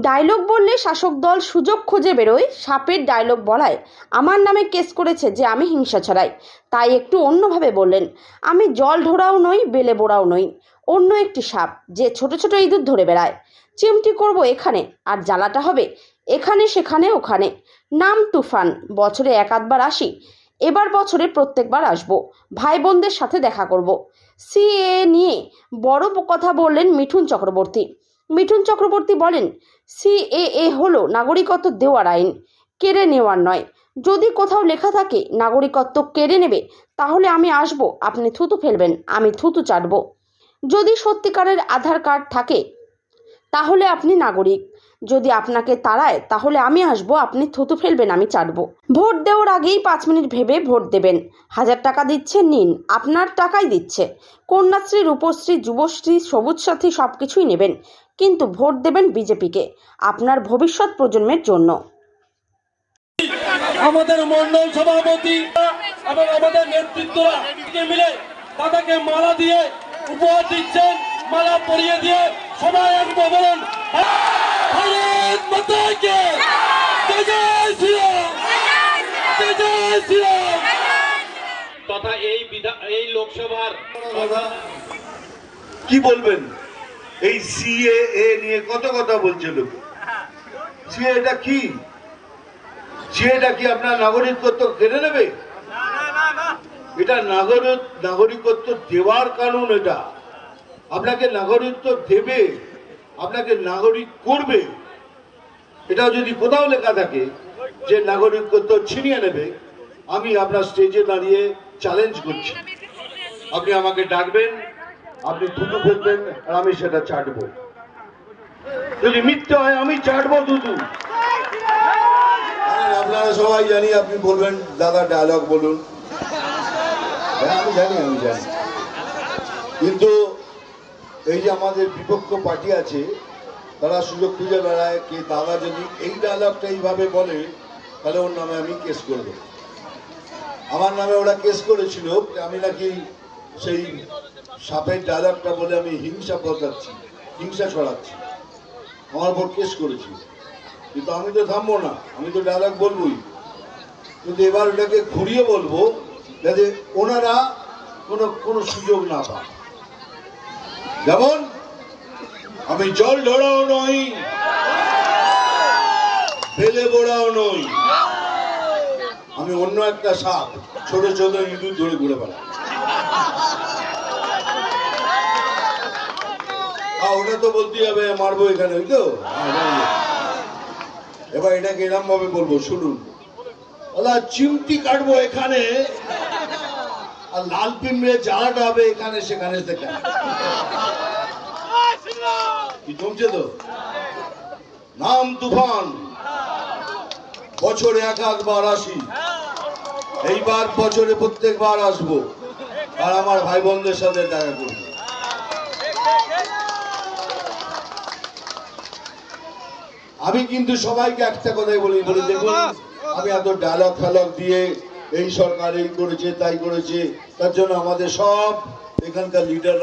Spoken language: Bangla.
ডায়লগ বললে শাসক দল সুযোগ খুঁজে বেরোয়, সাপের ডায়লগ বলায়। আমার নামে কেস করেছে যে আমি হিংসা ছড়াই। তাই একটু অন্যভাবে বললেন, আমি জল ঢোড়াও নই, বেলে বোড়াও নই। অন্য একটি সাপ যে ছোট ছোট ইঁদুর ধরে বেড়ায়। চিমটি করব এখানে, আর জ্বালাটা হবে এখানে, সেখানে, ওখানে। নাম তুফান, বছরে এক আধবার আসি। এবার বছরে প্রত্যেকবার আসব। ভাই বোনদের সাথে দেখা করব। সিএ নিয়ে বড় কথা বললেন মিঠুন চক্রবর্তী। মিঠুন চক্রবর্তী বলেন, সিএএ হলো নাগরিকত্ব দেওয়ার আইন, কেড়ে নেওয়ার নয়। যদি কোথাও লেখা থাকে, নাগরিকত্ব কেড়ে নেবে, তাহলে আমি আসব, আপনি থুতু ফেলবেন, আমি থুতু চাটব। যদি সত্যিকারের আধার কার্ড থাকে, তাহলে আপনি নাগরিক। যদি আপনাকে তাড়ায়, তাহলে আমি আসব, আপনি থুতু ফেলবেন, আমি চাটব। ভোট দেওয়ার আগেই পাঁচ মিনিট ভেবে ভোট দেবেন। হাজার টাকা দিচ্ছে, নিন। আপনার টাকাই দিচ্ছে। কন্যাশ্রী, রূপশ্রী, যুবশ্রী, সবুজ সাথী সব কিছুই নেবেন। কিন্তু ভোট দেবেন বিজেপিকে আপনার ভবিষ্যৎ প্রজন্মের জন্য। আমাদের মন্ডল সভাপতি এবং আমাদের নেতৃত্বরা মিলে দাদাকে মালা দিয়ে উপহার দিচ্ছেন মালা পরিয়ে দিয়ে সবাই একবার বলুন ভারত মাতাকে। তথা এই বিধা এই লোকসভার কি বলবেন? এই সিএএ নিয়ে কত কথা বলছে লোক? সিএটা কি? সিএটা কি আপনার নাগরিকত্ব কেড়ে নেবে? এটা নাগরিক নাগরিকত্ব দেওয়ার কানুন এটা। আপনাকে নাগরিকত্ব দেবে, আপনাকে নাগরিক করবে। এটা যদি কোথাও লেখা থাকে যে নাগরিকত্ব ছিনিয়ে নেবে, আমি আপনার স্টেজে দাঁড়িয়ে চ্যালেঞ্জ করছি। আপনি আমাকে ডাকবেন আপনি থুতু ফেলবেন আর আমি সেটা চাটবো যদি মিথ্যে হয় আমি চাটবো থুতু হ্যাঁ, আপনারা সবাই জানি আপনি বলবেন দাদা ডায়লগ বলুন। হ্যাঁ আমি জানি আমি জানি। কিন্তু এই যে আমাদের বিপক্ষ পার্টি আছে তারা সুযোগ খুঁজে বেড়ায় কি দাদা যদি এই ডায়লগটা এইভাবে বলে তাহলে ওর নামে আমি কেস করব। আমার নামে ওরা কেস করেছিল আমি নাকি সেই সাপের ডায়লগটা বলে আমি হিংসা পচাচ্ছি হিংসা ছড়াচ্ছি। আমার উপর কেস করেছিল কিন্তু আমি তো থামবো না, আমি তো ডায়লগ বলবোই। কিন্তু এবার ওটাকে ঘুরিয়ে বলব যাতে ওনারা কোনো কোনো সুযোগ না পান যেমন, আমি জল ঢোড়াও নই, ফেলে বোড়াও নই। আমি অন্য একটা সাপ, ছোট ছোট ইঁদুর ধরে ঘুরে বেড়াই ওটা তো বলতেই হবে মারবো এখানে ওই তো হ্যাঁ, জানি। এবার এটাকে এরম ভাবে বলব শুনুন। চিমটি কাটবো এখানে আর লাল পিমড়ে জ্বালাটা হবে এখানে সেখানে সেখানে কি জমছে তো? নাম তুফান। বছরে এক আধবার আসি। এইবার বছরে প্রত্যেকবার আসব। আর আমার ভাই বোনদের সাথে দেখা করব। আমি কিন্তু সবাইকে একটা কথাই বলি বলি দেখুন আমি এত ডায়লগ ফেলক দিয়ে এই সরকার এই করেছে তাই করেছে তার জন্য আমাদের সব এখানকার লিডার